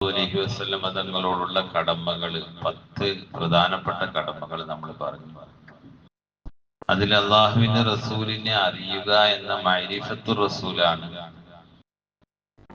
അലൈഹി വസ്ലം തങ്ങളോടുള്ള കടമകൾ പത്ത് പ്രധാനപ്പെട്ട കടമകൾ നമ്മൾ പറഞ്ഞു. അതിൽ അള്ളാഹുവിന്റെ റസൂലിനെ അറിയുക എന്ന മൈരിഫത്തു റസൂലാണ്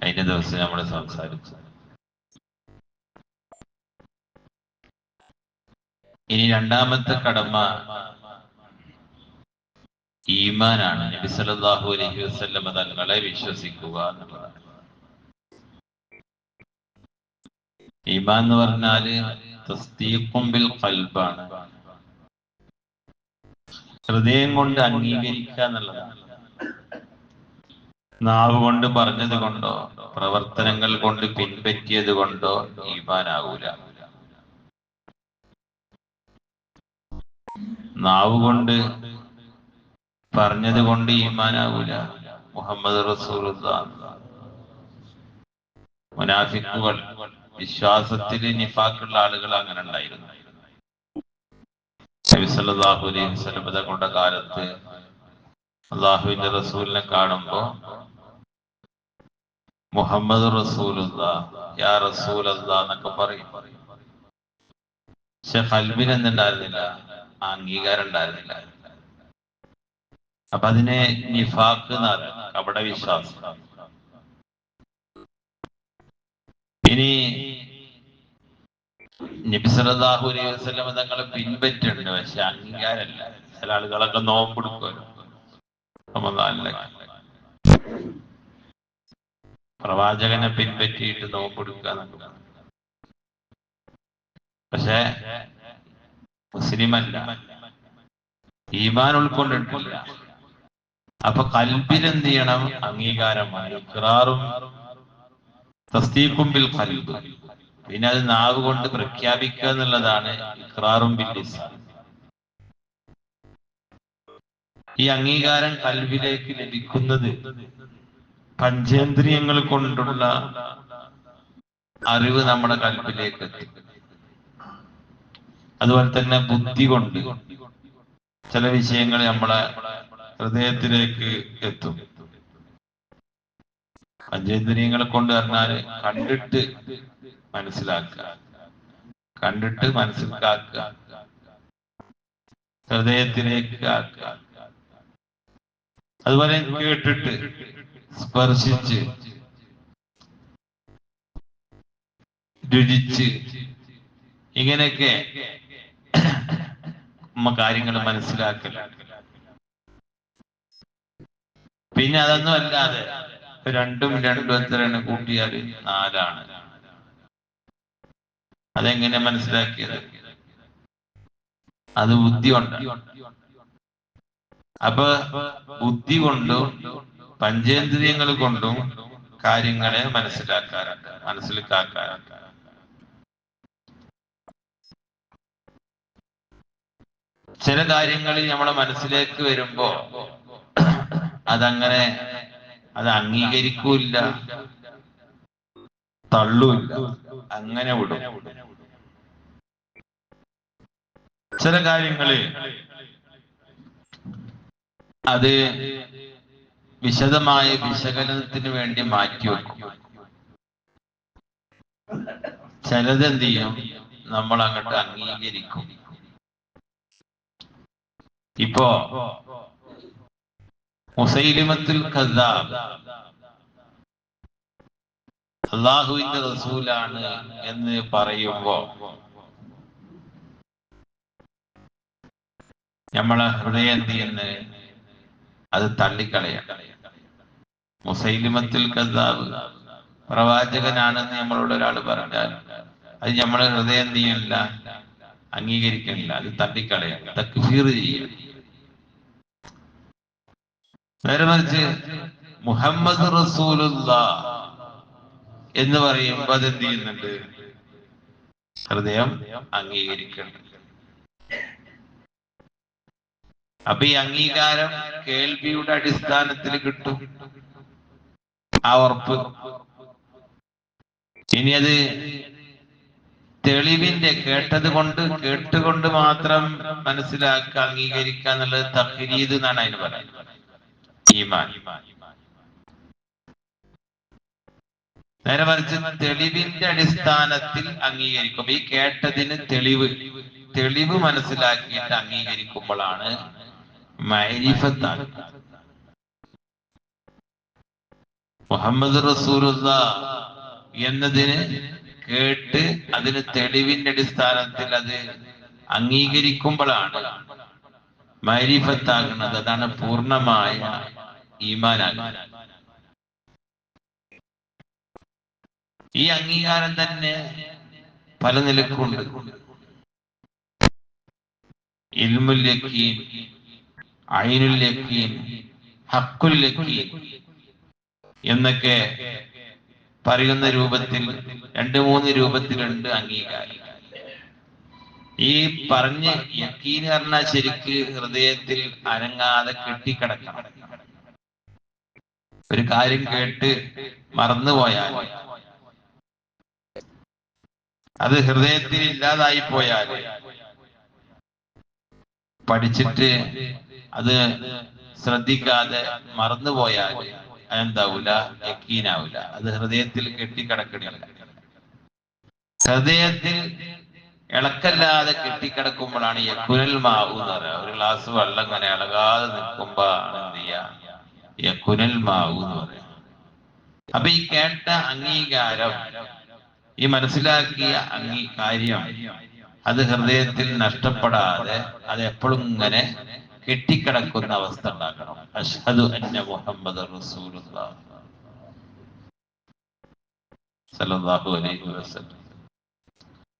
കഴിഞ്ഞ ദിവസം നമ്മൾ സംസാരിച്ചു ഇനി രണ്ടാമത്തെ കടമ ഈമാനാണ്. നബി സല്ലല്ലാഹു അലൈഹി വസല്ലം തങ്ങളെ വിശ്വസിക്കുക എന്നുള്ളതാണ്. ഈമാൻ എന്ന് പറഞ്ഞാൽ തസ്തീഖും ബിൽ ഖൽബാണ്. ഹൃദയം കൊണ്ട് അംഗീകരിക്കുക എന്നുള്ളതാണ്. നാവ് കൊണ്ട് പറഞ്ഞത് കൊണ്ടോ പ്രവർത്തനങ്ങൾ കൊണ്ട് പിൻപറ്റിയത് കൊണ്ടോ ഈമാനാകൂല നാവ് കൊണ്ട് പറഞ്ഞത് കൊണ്ട് ഈമാനാകൂല മുഹമ്മദ് റസൂൽ മുനാഫിക്കുകൾ. വിശ്വാസത്തിൽ നിഫാക്കുള്ള ആളുകൾ അങ്ങനെ ഉണ്ടായിരുന്നു. അലൈഹി വസല്ലം തങ്ങളുടെ കാലത്ത് അള്ളാഹുവിന്റെ റസൂലിനെ കാണുമ്പോ മുഹമ്മദ് റസൂലുള്ള യാ റസൂലല്ല എന്നൊക്കെ പറയും. പക്ഷെ കൽബിന് എന്തുണ്ടായിരുന്നില്ല അംഗീകാരം ഉണ്ടായിരുന്നില്ല. അപ്പൊ അതിനെ നിഫാക്ക് എന്ന് പറയും കപട വിശ്വാസം. ഇനി നബിസലാഹു അലൈഹി വസ്ലം തങ്ങളെ പിൻപറ്റുന്നുണ്ട്. പക്ഷെ അംഗീകാരമല്ല ചില ആളുകളൊക്കെ നോമ്പെടുക്കുമല്ലോ പ്രവാചകനെ പിൻപറ്റിയിട്ട് നോമ്പെടുക്കുക പറയും. പക്ഷെ മുസ്ലിമല്ല. ഈമാൻ ഉൾക്കൊണ്ടിട്ടില്ല. അപ്പൊ കൽബിൽ എന്ത് ചെയ്യണം അംഗീകാരമായി ഇഖ്റാറും തസ്തീഖും ബിൽ ഖൽബ് പിന്നെ അത് നാവ് കൊണ്ട് പ്രഖ്യാപിക്കുക എന്നുള്ളതാണ് ഇഖ്റാറും ബിൽ ലിസാൻ. ഈ അംഗീകാരം കൽവിലേക്ക് ലഭിക്കുന്നത് പഞ്ചേന്ദ്രിയങ്ങൾ കൊണ്ടുള്ള അറിവ് നമ്മുടെ കൽവിലേക്ക് എത്തും. അതുപോലെ തന്നെ ബുദ്ധി കൊണ്ട് ചില വിഷയങ്ങൾ നമ്മളെ ഹൃദയത്തിലേക്ക് എത്തും. പഞ്ചേന്ദ്രിയങ്ങളെ കൊണ്ട് പറഞ്ഞാൽ കണ്ടിട്ട് മനസ്സിലാക്കുക. കണ്ടിട്ട് മനസ്സിലാക്കുക. ഹൃദയത്തിലേക്ക് ആക്കുക. അതുപോലെ കേട്ടിട്ട് സ്പർശിച്ച് രുചിച്ച് ഇങ്ങനെയൊക്കെ കാര്യങ്ങൾ മനസ്സിലാക്കൽ പിന്നെ അതൊന്നും അല്ലാതെ രണ്ടും രണ്ടും എത്രയാണ് കൂട്ടിയാൽ നാലാണ്. അതെങ്ങനെ മനസ്സിലാക്കിയത്? അത് ബുദ്ധി കൊണ്ട് അപ്പൊ ബുദ്ധി കൊണ്ടും പഞ്ചേന്ദ്രിയങ്ങൾ കൊണ്ടും കാര്യങ്ങളെ മനസ്സിലാക്കാറുണ്ട് മനസ്സിലാക്കാറുണ്ട് ചില കാര്യങ്ങൾ നമ്മളെ മനസ്സിലേക്ക് വരുമ്പോ അതങ്ങനെ അത് അംഗീകരിക്കൂല്ല. തള്ളൂല്ല. അങ്ങനെ വിടും. ചില കാര്യങ്ങൾ അത് വിശദമായ വിശകലനത്തിന് വേണ്ടി മാറ്റിവെക്കും ചിലത് എന്ത് ചെയ്യും? നമ്മൾ അങ്ങോട്ട് അംഗീകരിക്കും. ഇപ്പോ മുസൈലിമത്തിൽ അള്ളാഹുവിന്റെ റസൂലാണ് എന്ന് പറയുമ്പോ നമ്മളെ ഹൃദയം എന്ത് അത് തള്ളിക്കളയണം മുസൈലിമത്തിൽ കസാബ് പ്രവാചകനാണെന്ന് നമ്മളോട് ഒരാൾ പറഞ്ഞാൽ അത് നമ്മളെ ഹൃദയം ചെയ്യണില്ല അംഗീകരിക്കണില്ല അത് തള്ളിക്കളയണം തക്ഫീർ ചെയ്യണം നേരെ മറിച്ച് മുഹമ്മദ് റസൂലുള്ള എന്ന് പറയുമ്പോ അതെന്ത് ചെയ്യുന്നുണ്ട്? ഹൃദയം അംഗീകരിക്കുന്നു അപ്പൊ ഈ അംഗീകാരം കേൾവിയുടെ അടിസ്ഥാനത്തിൽ കിട്ടും. ആ ഉറപ്പ്. ഇനി അത് തെളിവിന്റെ കേട്ടത് കൊണ്ട് കേട്ടുകൊണ്ട് മാത്രം മനസ്സിലാക്കുക അംഗീകരിക്കുക എന്നുള്ളത് തഹരീദ് എന്നാണ് അതിന് പറയുന്നത്. ഈമാൻ. നേരെ മറിച്ച് തെളിവിന്റെ അടിസ്ഥാനത്തിൽ അംഗീകരിക്കും. ഈ കേട്ടതിന് തെളിവ് തെളിവ് മനസ്സിലാക്കിയിട്ട് അംഗീകരിക്കുമ്പോഴാണ് മുഹമ്മദ് റസൂലുള്ള എന്നതിന് കേട്ട് അതിന് തെളിവിന്റെ അടിസ്ഥാനത്തിൽ അത് അംഗീകരിക്കുമ്പോഴാണ് മൈരിഫത്താകുന്നത് അതാണ് പൂർണമായ ഈമാനാകുന്നത് ഈ അംഗീകാരം തന്നെ പല നിലക്കുണ്ട്. ഇൽമുൽ യക്കീൻ ഐനുൽ എന്നൊക്കെ പറയുന്ന രൂപത്തിൽ രണ്ട് മൂന്ന് രൂപത്തിലുണ്ട് അംഗീകാരം. ഈ പറഞ്ഞ് യക്കീന് പറഞ്ഞാൽ ശരിക്ക് ഹൃദയത്തിൽ അനങ്ങാതെ കെട്ടിക്കിടക്കണം. ഒരു കാര്യം കേട്ട് മറന്നുപോയാൽ അത് ഹൃദയത്തിൽ ഇല്ലാതായി പോയാൽ പഠിച്ചിട്ട് അത് ശ്രദ്ധിക്കാതെ മറന്നുപോയാൽ അതെന്താവൂല? യക്കീനാവൂല. അത് ഹൃദയത്തിൽ കെട്ടിക്കിടക്കണില്ല ഹൃദയത്തിൽ ഇളക്കല്ലാതെ കെട്ടിക്കിടക്കുമ്പോഴാണ് യക്കുനൽ മാവു എന്ന് പറയുക ഒരു ഗ്ലാസ് വെള്ളം ഇങ്ങനെ ഇളകാതെ നിൽക്കുമ്പോ എന്ത് ചെയ്യുക? യക്കുനൽ മാവു എന്ന് പറയാം അപ്പൊ ഈ കേട്ട അംഗീകാരം ഈ മനസ്സിലാക്കിയ അംഗീ കാര്യം അത് ഹൃദയത്തിൽ നഷ്ടപ്പെടാതെ അത് എപ്പോഴും ഇങ്ങനെ കെട്ടിക്കിടക്കുന്ന അവസ്ഥ ഉണ്ടാക്കണം. അഷ്ഹദു അന്ന മുഹമ്മദ് റസൂലുള്ളാഹ്. സല്ലല്ലാഹു അലൈഹി വസല്ലം.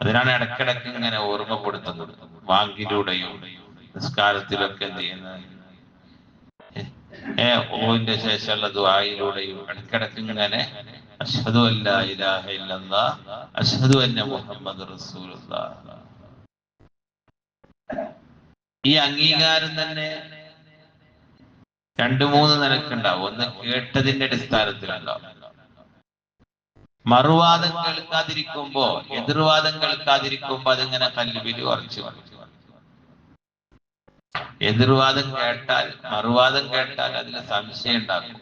അതിനാണ് ഇടക്കിടക്ക് ഇങ്ങനെ ഓർമ്മപ്പെടുത്തുന്നത്. വാങ്കിലൂടെയും നിസ്കാരത്തിലൊക്കെ എന്ത് ചെയ്യുന്നത്? ഓവിന്റെ ശേഷമുള്ള ദ്വായിലൂടെയും ഇടക്കിടക്ക് ഇങ്ങനെ അഷ്ഹദു അല്ല ഇലാഹ ഇല്ലല്ലാഹ് അഷ്ഹദു അന്ന മുഹമ്മദ് റസൂലുള്ള ഈ അംഗീകാരം തന്നെ രണ്ടു മൂന്ന് നിലക്കുണ്ടാവും. ഒന്ന് കേട്ടതിന്റെ അടിസ്ഥാനത്തിലുണ്ടാവും മറുവാദം കേൾക്കാതിരിക്കുമ്പോ എതിർവാദം കേൾക്കാതിരിക്കുമ്പോ അതിങ്ങനെ കല്ലുവിൽ ഉറച്ചു എതിർവാദം കേട്ടാൽ മറുവാദം കേട്ടാൽ അതിന് സംശയം ഉണ്ടാക്കും.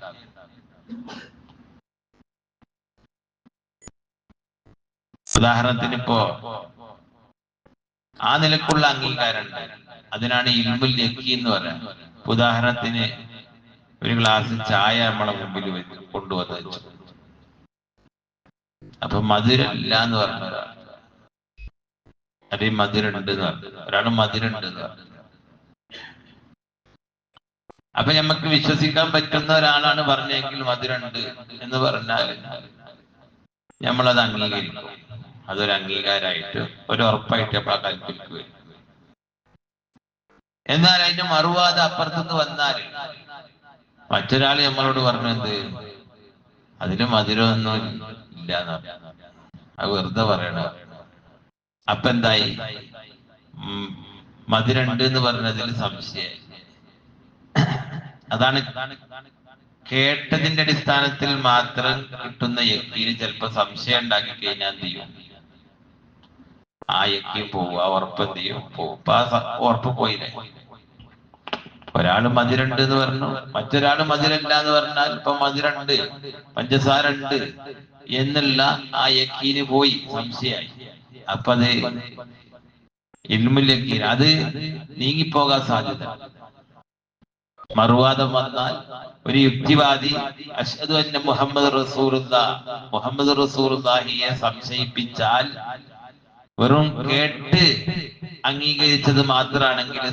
ഉദാഹരണത്തിന് ഇപ്പോ ആ നിലക്കുള്ള അംഗീകാരം ഉണ്ട് അതിനാണ് ഇരുമ്പിൽ ലക്കി എന്ന് പറയുന്നത്. ഉദാഹരണത്തിന് ഒരു ഗ്ലാസ് ചായ നമ്മളെ മുമ്പിൽ കൊണ്ടുവന്ന് അപ്പൊ മധുരമില്ല എന്ന് പറഞ്ഞ ഒരാൾ അല്ലെങ്കിൽ മധുരം ഉണ്ട് എന്ന് പറഞ്ഞു. ഒരാൾ മധുരം ഉണ്ട് എന്ന് പറഞ്ഞു. അപ്പൊ നമുക്ക് വിശ്വസിക്കാൻ പറ്റുന്ന ഒരാളാണ് പറഞ്ഞെങ്കിൽ മധുരം ഉണ്ട് എന്ന് പറഞ്ഞാൽ നമ്മളത് അംഗീകരിക്കും. അതൊരു അംഗീകാരമായിട്ട് ഒരു ഉറപ്പായിട്ട് നമ്മൾ കൽപ്പിക്കുക എന്നാൽ അതിന്റെ മറുവാദ അപ്പുറത്തുനിന്ന് വന്നാൽ മറ്റൊരാൾ നമ്മളോട് പറഞ്ഞത് അതിന് മധുരമൊന്നും ഇല്ല എന്ന്. അത് വെറുതെ പറയണ അപ്പൊ എന്തായി? മതിരണ്ട് എന്ന് പറഞ്ഞതിൽ സംശയം അതാണ് കേട്ടതിന്റെ അടിസ്ഥാനത്തിൽ മാത്രം കിട്ടുന്ന യക്കീന് ചിലപ്പോ സംശയം ഉണ്ടാക്കി കഴിഞ്ഞാൽ എന്ത് ചെയ്യും? ആ യക്തി പോവും ആ ഉറപ്പ് എന്ത് ചെയ്യും? പോവും. അപ്പൊ ഉറപ്പ് പോയില്ലേ? ഒരാൾ മതിരണ്ട് എന്ന് പറഞ്ഞു മറ്റൊരാൾ മതിരല്ല എന്ന് പറഞ്ഞാൽ ഇപ്പൊ മതിരണ്ട് പഞ്ചസാര ഉണ്ട്. എന്നുള്ള ആ യക്കീന് പോയി സംശയായി അപ്പൊ അത് ഇൽമുൽ യക്കീൻ അത് നീങ്ങിപ്പോകാൻ സാധ്യത. മറുവാദം വന്നാൽ ഒരു യുക്തിവാദി അഷ്ഹദു അന്ന മുഹമ്മദ് റസൂലുള്ള മുഹമ്മദ് റസൂലുള്ളാഹിയെ സംശയിപ്പിച്ചാൽ വെറും കേട്ട് അംഗീകരിച്ചത് മാത്രമാണെങ്കിൽ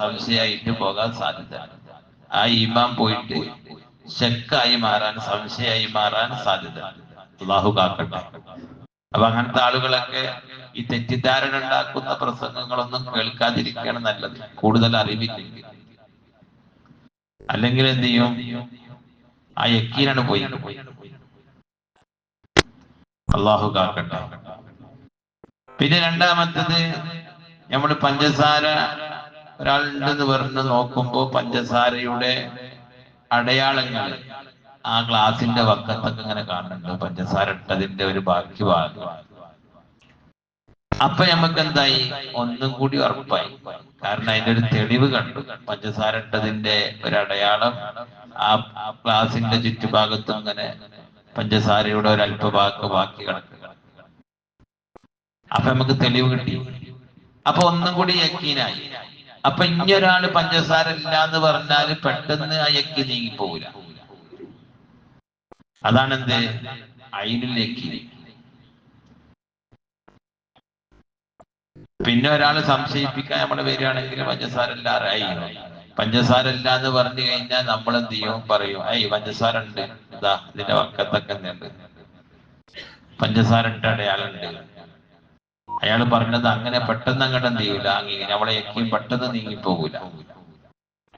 സംശയമായിട്ട് പോകാൻ സാധ്യത. ആ ഇമാം പോയിട്ട് ശക്കായി മാറാൻ സംശയമായി മാറാൻ സാധ്യത. അള്ളാഹു കാക്കട്ടെ. അപ്പൊ അങ്ങനത്തെ ആളുകളൊക്കെ ഈ തെറ്റിദ്ധാരണ ഉണ്ടാക്കുന്ന പ്രസംഗങ്ങളൊന്നും കേൾക്കാതിരിക്കുകയാണ് നല്ലത്. കൂടുതൽ അറിവില്ലെങ്കിൽ. അല്ലെങ്കിൽ എന്ത് ചെയ്യും? ആ യക്കീനാണ് പോയി. അള്ളാഹു കാക്കട്ടെ. പിന്നെ രണ്ടാമത്തത് നമ്മൾ പഞ്ചസാര ഒരാളുണ്ടെന്ന് പറഞ്ഞ് നോക്കുമ്പോ പഞ്ചസാരയുടെ അടയാളങ്ങൾ ആ ഗ്ലാസിന്റെ വക്കത്തൊക്കെ ഇങ്ങനെ കാണുന്നുണ്ട്. പഞ്ചസാര ഇട്ടതിന്റെ ഒരു ബാക്കി ഭാഗം. അപ്പൊ നമുക്ക് എന്തായി? ഒന്നും കൂടി ഉറപ്പായി. കാരണം അതിന്റെ ഒരു തെളിവ് കണ്ടു. പഞ്ചസാര ഇട്ടതിന്റെ ഒരു അടയാളം ആ ഗ്ലാസിന്റെ ചുറ്റുഭാഗത്തും അങ്ങനെ പഞ്ചസാരയുടെ ഒരു അല്പഭാഗം ബാക്കി കിടക്കുക അപ്പൊ നമുക്ക് തെളിവ് കിട്ടി. അപ്പൊ ഒന്നും കൂടി യക്കീനായി. അപ്പൊ ഇനിയൊരാൾ പഞ്ചസാര ഇല്ല എന്ന് പറഞ്ഞാൽ പെട്ടെന്ന് ആ യക്കി നീങ്ങി പോവില്ല അതാണെന്ത്? അയിനിലേക്ക് പിന്നെ ഒരാൾ സംശയിപ്പിക്കാൻ നമ്മൾ വരികയാണെങ്കിൽ പഞ്ചസാര ഇല്ലാറായി പഞ്ചസാര ഇല്ല എന്ന് പറഞ്ഞു കഴിഞ്ഞാൽ നമ്മൾ എന്ത് ചെയ്യും? പറയും ഐ പഞ്ചസാര ഉണ്ട് ഇതാ ഇതിന്റെ വക്കത്തൊക്കെ ഉണ്ട്. പഞ്ചസാര ഇട്ട അടയാളുണ്ട്. അയാൾ പറഞ്ഞത് അങ്ങനെ പെട്ടെന്ന് അങ്ങോട്ട് എന്ത് ചെയ്യൂല അങ്ങനെ നമ്മളെ പെട്ടെന്ന് നീങ്ങിപ്പോകൂല.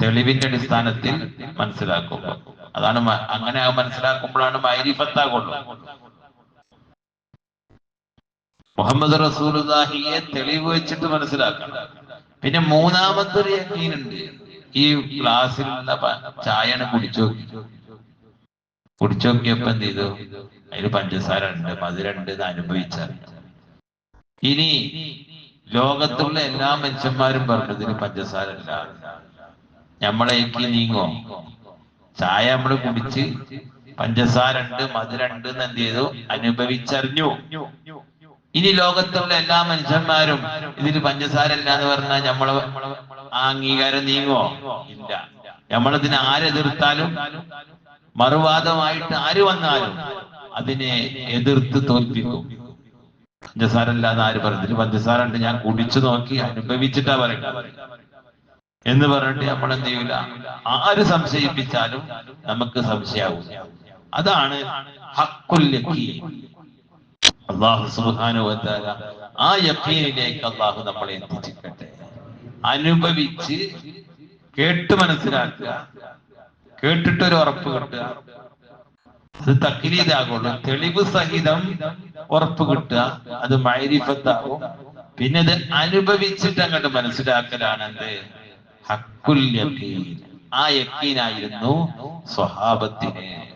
തെളിവിന്റെ അടിസ്ഥാനത്തിൽ മനസ്സിലാക്കും അതാണ് അങ്ങനെ മനസ്സിലാക്കുമ്പോഴാണ് മൈരിഫത്താകുള്ളൂ മുഹമ്മദ് റസൂലുള്ളാഹിയെ തെളിവ് വെച്ചിട്ട് മനസ്സിലാക്കണം. പിന്നെ മൂന്നാമത്തെ ഒരു യക്കീനുണ്ട് ഈ ഗ്ലാസ്സിൽ നിന്ന് ചായയാണ് കുടിച്ചു കുടിച്ചു നോക്കിയപ്പോ എന്ത് ചെയ്തു? അതിൽ പഞ്ചസാര ഉണ്ട് മധുരണ്ട് എന്ന് അനുഭവിച്ചാൽ ഇനി ലോകത്തുള്ള എല്ലാ മനുഷ്യന്മാരും പറഞ്ഞു ഇതിന് പഞ്ചസാര ഇല്ല. നമ്മളെ നീങ്ങോ? ചായ നമ്മൾ കുടിച്ച് പഞ്ചസാര ഉണ്ട് മധുരണ്ട് എന്ന് എന്ത് ചെയ്തു? അനുഭവിച്ചറിഞ്ഞു. ഇനി ലോകത്തുള്ള എല്ലാ മനുഷ്യന്മാരും ഇതിൽ പഞ്ചസാര ഇല്ല എന്ന് പറഞ്ഞാൽ നമ്മൾ അംഗീകാരം നീങ്ങോ ഇല്ല. നമ്മളിതിനെ ആരെതിർത്താലും മറുവാദമായിട്ട് ആര് വന്നാലും അതിനെ എതിർത്ത് തോൽപ്പിക്കും. പഞ്ചസാര ഇല്ലാന്ന് ആര് പറഞ്ഞു പഞ്ചസാര ഉണ്ട് ഞാൻ കുടിച്ചു നോക്കി അനുഭവിച്ചിട്ടാ പറയുന്നത്. എന്ന് പറഞ്ഞിട്ട് നമ്മൾ എന്ത് ചെയ്യൂല? ആര് സംശയിപ്പിച്ചാലും നമുക്ക് സംശയാവും. അതാണ്. അള്ളാഹു തആല ആ യക്കീനിലേക്ക് അള്ളാഹു നമ്മളെ എത്തിച്ചിട്ടെ അനുഭവിച്ച് കേട്ട് മനസ്സിലാക്കുക. കേട്ടിട്ടൊരു ഉറപ്പ് കിട്ടുക. അത് തക്കിലീതാകുള്ളൂ തെളിവ് സഹിതം ഉറപ്പ് കിട്ടുക. അത് മൈരിഫത്താകും. പിന്നെ അത് അനുഭവിച്ചിട്ട് അങ്ങോട്ട് മനസ്സിലാക്കലാണ് എന്ത് ഹക്കുൽ യഖീൻ ആ യക്കീനായിരുന്നു സ്വഹാബത്തിന്.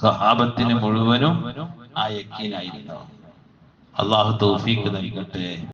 സ്വഹാബത്തിന് മുഴുവനും ആ യക്കീനായിരുന്നു. അള്ളാഹു തൗഫീക്ക് നൽകട്ടെ.